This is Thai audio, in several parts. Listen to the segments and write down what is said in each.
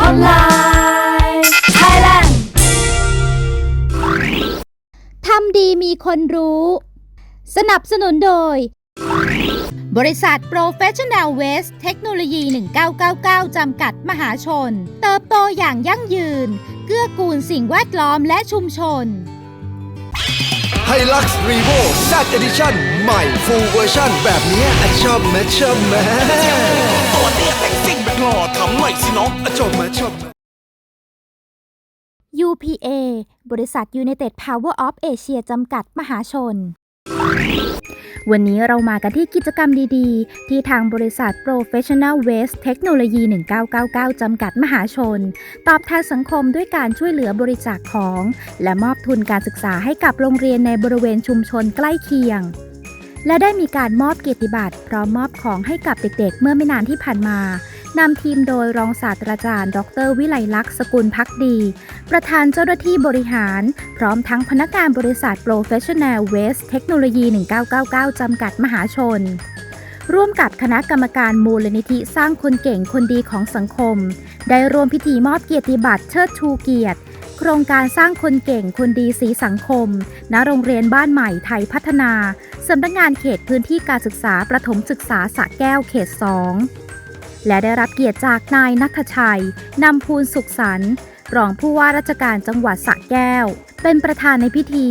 Hotline Thailand ทำดีมีคนรู้ สนับสนุนโดย บริษัท Professional Waste เทคโนโลยี 1999 จำกัดมหาชน เติบโตอย่างยั่งยืน เกื้อกูลสิ่งแวดล้อมและชุมชน ไฮลักซ์รีโวแซดเอดิชั่นใหม่ฟูลเวอร์ชันแบบเนี้ยอะชอบแมชอบแม หล่อทำหน่อยสิน้องอะชอบมชอบ UPA บริษัท United Power of Asia จำกัดมหาชน วันนี้เรามากันที่กิจกรรมดีๆ ที่ทางบริษัท Professional Waste เทคโนโลยี1999 จำกัดมหาชน ตอบแทนสังคมด้วยการช่วยเหลือบริจาคของ และมอบทุนการศึกษาให้กับโรงเรียนในบริเวณชุมชนใกล้เคียง และได้มีการมอบเกียรติบัตรพร้อมมอบของให้กับเด็กๆ เมื่อไม่นานที่ผ่านมา นำทีมโดยรองศาสตราจารย์ ดร วิไลลักษณ์สกุลพักดี ประธานเจ้าหน้าที่บริหาร พร้อมทั้งพนักงานบริษัท Professional Waste เทคโนโลยี 1999 จำกัดมหาชน ร่วมกับคณะกรรมการมูลนิธิสร้างคนเก่งคนดีของสังคม ได้ร่วมพิธีมอบเกียรติบัตรเชิดชูเกียรติโครงการสร้างคนเก่งคนดีสีสังคม ณ โรงเรียนบ้านใหม่ไทยพัฒนา สำนักงานเขตพื้นที่การศึกษาประถมศึกษาสระแก้วเขต 2 และได้รับเกียรติจากนายนัทชัย นำภูลสุขสันต์รองผู้ว่าราชการจังหวัดสระแก้ว เป็นประธานในพิธี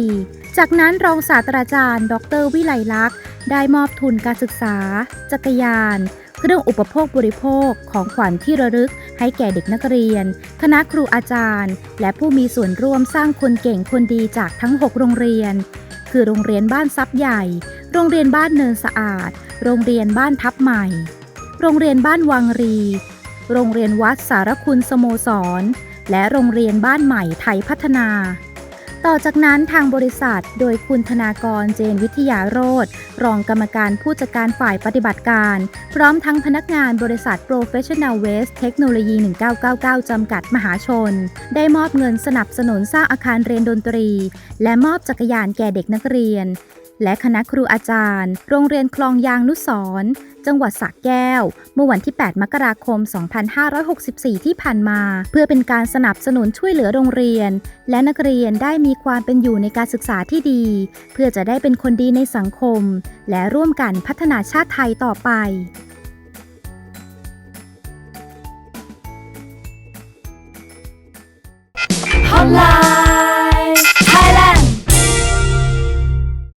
จากนั้นรองศาสตราจารย์ ดร วิไลลักษณ์ ได้มอบทุนการศึกษา จักรยาน เครื่องอุปโภคบริโภคของขวัญที่ระลึก ให้แก่เด็กนักเรียน คณะครูอาจารย์ และผู้มีส่วนร่วมสร้างคนเก่งคนดีจากทั้ง 6 โรงเรียน คือโรงเรียนบ้านซับใหญ่ โรงเรียนบ้านเนินสะอาด โรงเรียนบ้านทับใหม่ โรงเรียนบ้านวังรี โรงเรียนวัดสารคุณสโมสร และโรงเรียนบ้านใหม่ไทยพัฒนา ต่อจากนั้นทางบริษัทโดยคุณธนากรเจนวิทยาโรธรองกรรมการผู้จัดการฝ่ายปฏิบัติการ พร้อมทั้งพนักงานบริษัท Professional Waste เทคโนโลยี 1999 จำกัดมหาชน ได้มอบเงินสนับสนุนสร้างอาคารเรียนดนตรี และมอบจักรยานแก่เด็กนักเรียน และคณะครูอาจารย์ โรงเรียนคลองยางนุสรจังหวัดสักแก้ว เมื่อวันที่ 8 มกราคม 2564 ที่ผ่านมา เพื่อเป็นการสนับสนุนช่วยเหลือโรงเรียน และนักเรียนได้มีความเป็นอยู่ในการศึกษาที่ดี เพื่อจะได้เป็นคนดีในสังคม และร่วมกันพัฒนาชาติไทยต่อไปออนไ